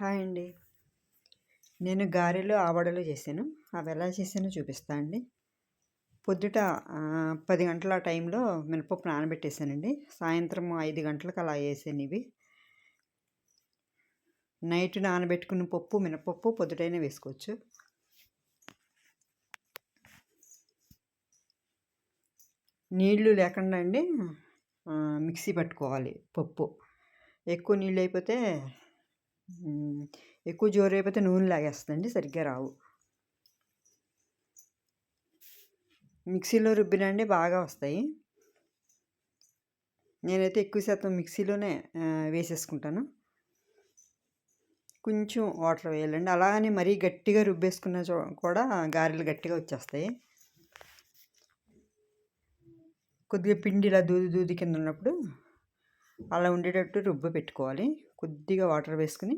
Hi అండి. నేను గారెలు ఆవడలు చేశాను. అవి ఎలా చేశానో చూపిస్తా అండి. పొద్దుట పది గంటల టైంలో మినపప్పు నానబెట్టేసానండి సాయంత్రం ఐదు గంటలకు అలా వేసాను ఇవి. నైట్ నానబెట్టుకున్న పప్పు మినపప్పు పొద్దుటైనా వేసుకోవచ్చు. నీళ్ళు లేకుండా అండి మిక్సీ పట్టుకోవాలి పప్పు. ఎక్కువ నీళ్ళు అయిపోతే ఎక్కువ జోరు అయిపోతే నూనె లాగేస్తుందండి సరిగ్గా రావు. మిక్సీలో రుబ్బినండి బాగా వస్తాయి. నేనైతే ఎక్కువ శాతం మిక్సీలోనే వేసేసుకుంటాను. కొంచెం వాటర్ వేయాలండి. అలాగని మరీ గట్టిగా రుబ్బేసుకున్న చో కూడా గారెలు గట్టిగా వచ్చేస్తాయి. కొద్దిగా పిండి ఇలా దూది దూది కింద ఉన్నప్పుడు అలా ఉండేటట్టు రుబ్బ పెట్టుకోవాలి. కొద్దిగా వాటర్ వేసుకుని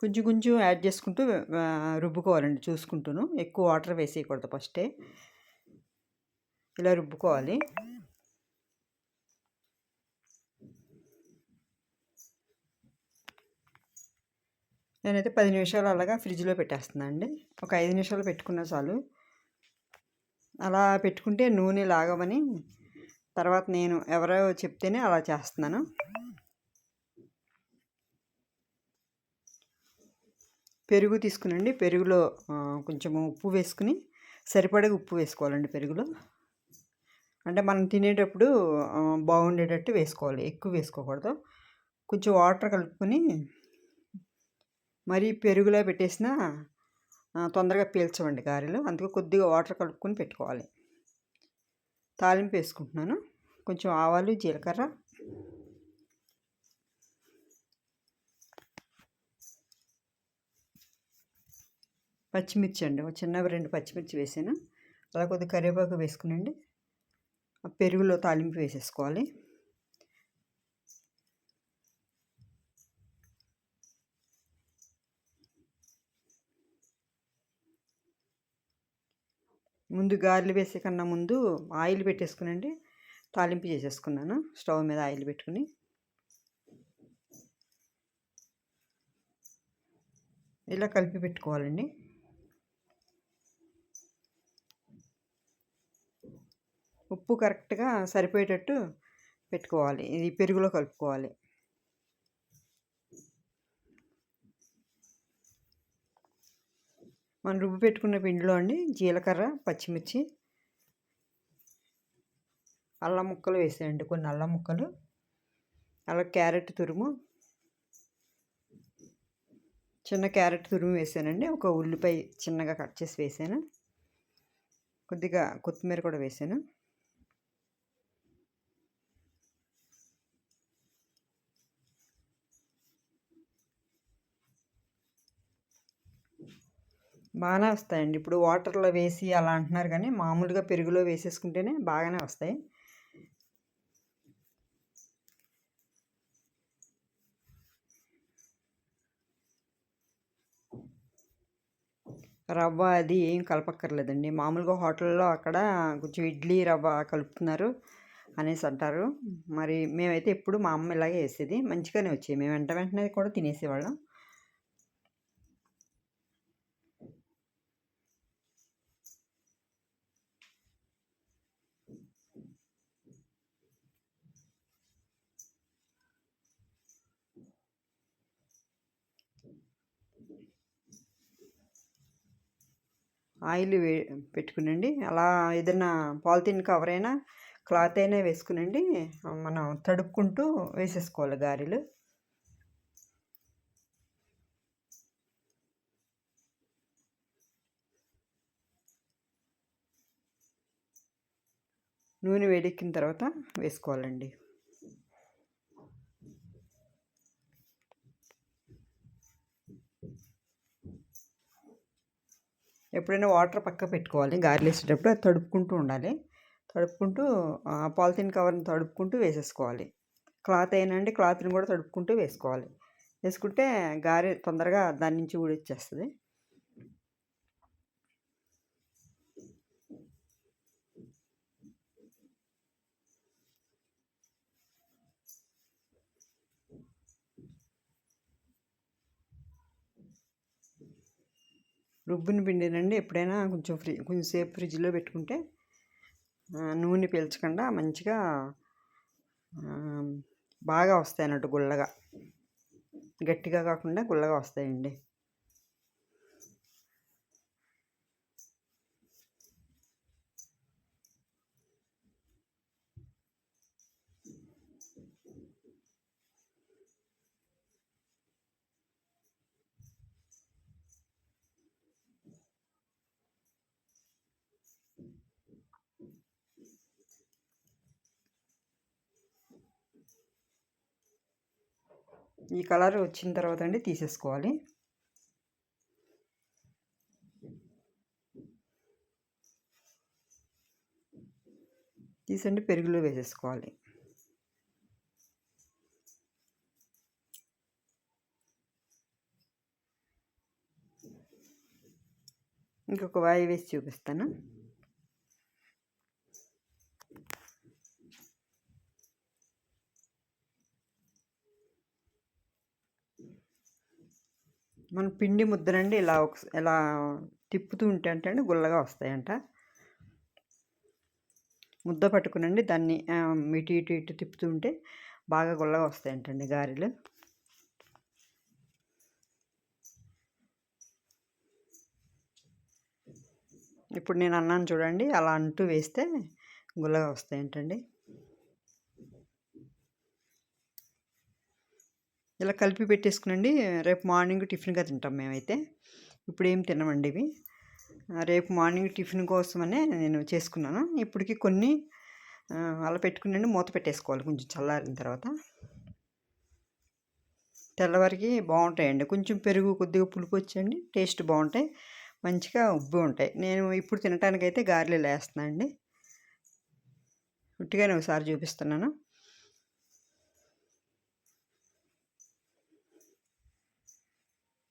కొంచెం కొంచెం యాడ్ చేసుకుంటూ రుబ్బుకోవాలండి చూసుకుంటూను. ఎక్కువ వాటర్ వేసేయకూడదు ఫస్టే. ఇలా రుబ్బుకోవాలి. నేనైతే పది నిమిషాలు అలాగా ఫ్రిడ్జ్లో పెట్టేస్తున్నాను అండి. ఒక ఐదు నిమిషాలు పెట్టుకున్నా చాలు. అలా పెట్టుకుంటే నూనె లాగమని తర్వాత నేను ఎవరో చెప్తేనే అలా చేస్తున్నాను. పెరుగు తీసుకునండి. పెరుగులో కొంచెం ఉప్పు వేసుకుని సరిపడే ఉప్పు వేసుకోవాలండి పెరుగులో. అంటే మనం తినేటప్పుడు బాగుండేటట్టు వేసుకోవాలి. ఎక్కువ వేసుకోకూడదు. కొంచెం వాటర్ కలుపుకొని మరీ పెరుగులో పెట్టేసిన తొందరగా పీల్చవండి గారెలు. అందుకే కొద్దిగా వాటర్ కలుపుకొని పెట్టుకోవాలి. తాలింపు వేసుకుంటున్నాను కొంచెం ఆవాలు జీలకర్ర. పచ్చిమిర్చి అండి ఒక చిన్నవి రెండు పచ్చిమిర్చి వేసాను. అలా కొద్దిగా కరివేపాకు వేసుకునండి. ఆ పెరుగులో తాలింపు వేసేసుకోవాలి. ముందు గారెలు వేసే కన్నా ముందు ఆయిల్ పెట్టేసుకునండి. తాలింపు చేసేసుకున్నాను. స్టవ్ మీద ఆయిల్ పెట్టుకుని. ఇలా కలిపి పెట్టుకోవాలండి. ఉప్పు కరెక్ట్గా సరిపోయేటట్టు పెట్టుకోవాలి. ఇది పెరుగులో కలుపుకోవాలి. మనం రుబ్బు పెట్టుకున్న పిండిలో అండి జీలకర్ర పచ్చిమిర్చి అల్లం ముక్కలు వేసేయండి. కొన్ని అల్లం ముక్కలు అలా క్యారెట్ తురుము చిన్న క్యారెట్ తురుము వేసానండి. ఒక ఉల్లిపాయ చిన్నగా కట్ చేసి వేసాను. కొద్దిగా కొత్తిమీర కూడా వేసాను. బాగానే వస్తాయండి ఇప్పుడు వాటర్లో వేసి అలా అంటున్నారు కానీ మామూలుగా పెరుగులో వేసేసుకుంటేనే బాగానే వస్తాయి. రవ్వ అది ఏం కలపక్కర్లేదండి. మామూలుగా హోటల్లో అక్కడ కొంచెం ఇడ్లీ రవ్వ కలుపుతున్నారు అనేసి అంటారు. మరి మేమైతే ఎప్పుడు మా అమ్మ ఇలాగే వేసేది. మంచిగానే వచ్చాయి. మేము వెంట వెంటనే కూడా తినేసేవాళ్ళం. ఆయిల్ వే పెట్టుకునండి. అలా ఏదైనా పాలిథిన్ కవర్ అయినా క్లాత్ అయినా వేసుకునండి. మనం తడుపుకుంటూ వేసేసుకోవాలి గారెలు. నూనె వేడెక్కిన తర్వాత వేసుకోవాలండి. ఎప్పుడైనా వాటర్ పక్క పెట్టుకోవాలి. గారెలు వేసేటప్పుడు అది తడుపుకుంటూ ఉండాలి. తడుపుకుంటూ పాలిథిన్ కవర్ని తడుపుకుంటూ వేసేసుకోవాలి. క్లాత్ అయినా అండి క్లాత్ని కూడా తడుపుకుంటూ వేసుకోవాలి. వేసుకుంటే గారె తొందరగా దాని నుంచి ఊడొచ్చేస్తుంది. రుబ్బిన పిండినండి. ఎప్పుడైనా కొంచెం ఫ్రీ కొంచెంసేపు ఫ్రిడ్జ్లో పెట్టుకుంటే నూనె పీల్చకుండా మంచిగా బాగా వస్తాయి అన్నట్టు గుల్లగా. గట్టిగా కాకుండా గుల్లగా వస్తాయండి. ఈ కలర్ వచ్చిన తర్వాత అండి తీసేసుకోవాలి. తీసండి పెరుగులో వేసేసుకోవాలి. ఇంకొక వాయి వేసి చూపిస్తాను. మన పిండి ముద్దనండి ఇలా ఒక ఇలా తిప్పుతూ ఉంటే అంటే గుల్లగా వస్తాయంట. ముద్ద పట్టుకునండి దాన్ని ఇటు ఇటు ఇటు తిప్పుతూ ఉంటే బాగా గుల్లగా వస్తాయంటండి గారెలు. ఇప్పుడు నేను అన్నాను చూడండి అలా అంటూ వేస్తే గుల్లగా వస్తాయంటండి. ఇలా కలిపి పెట్టేసుకునండి. రేపు మార్నింగ్ టిఫిన్గా తింటాం మేమైతే. ఇప్పుడు ఏం తినమండి ఇవి? రేపు మార్నింగ్ టిఫిన్ కోసమనే నేను చేసుకున్నాను. ఇప్పటికి కొన్ని అలా పెట్టుకునండి. మూత పెట్టేసుకోవాలి కొంచెం చల్లారిన తర్వాత. తెల్లవారికి బాగుంటాయండి. కొంచెం పెరుగు కొద్దిగా పులుపు వచ్చండి టేస్ట్ బాగుంటాయి. మంచిగా ఉబ్బి ఉంటాయి. నేను ఇప్పుడు తినటానికైతే గారెలు వేస్తున్నాను అండి ఉట్టిగానే ఒకసారి చూపిస్తున్నాను.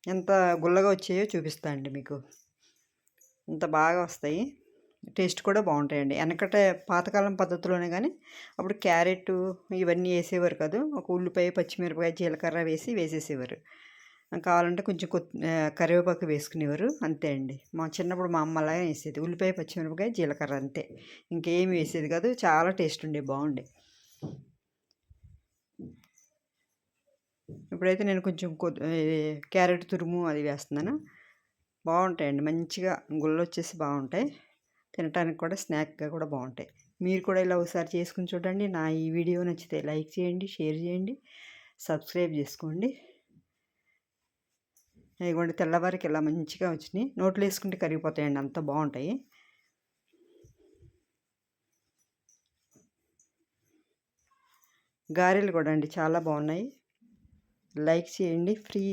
ఎంత గుల్లగా వచ్చాయో చూపిస్తా అండి మీకు. ఇంత బాగా వస్తాయి. టేస్ట్ కూడా బాగుంటాయండి. వెనకట పాతకాలం పద్ధతిలోనే కానీ అప్పుడు క్యారెట్ ఇవన్నీ వేసేవారు కాదు. ఒక ఉల్లిపాయ పచ్చిమిరపకాయ జీలకర్ర వేసి వేసేసేవారు. కావాలంటే కొంచెం కొత్ కరివేపాకు వేసుకునేవారు. అంతే అండి. మా చిన్నప్పుడు మా అమ్మ అలాగే వేసేది. ఉల్లిపాయ పచ్చిమిరపకాయ జీలకర్ర అంతే. ఇంకేమి వేసేది కాదు. చాలా టేస్ట్ ఉండే బాగుండే. ఇప్పుడైతే నేను కొంచెం క్యారెట్ తురుము అది వేస్తున్నాను బాగుంటాయండి. మంచిగా గుళ్ళు వచ్చేసి బాగుంటాయి. తినడానికి కూడా స్నాక్గా కూడా బాగుంటాయి. మీరు కూడా ఇలా ఒకసారి చేసుకుని చూడండి. నా ఈ వీడియో నచ్చితే లైక్ చేయండి షేర్ చేయండి సబ్స్క్రైబ్ చేసుకోండి. ఇదిగోండి తెల్లవారికి ఇలా మంచిగా వచ్చినాయి. నోట్లు వేసుకుంటే కరిగిపోతాయండి. అంత బాగుంటాయి. గారెలు కూడా అండి. చాలా బాగున్నాయి. లైక్ చేయండి ఫ్రీ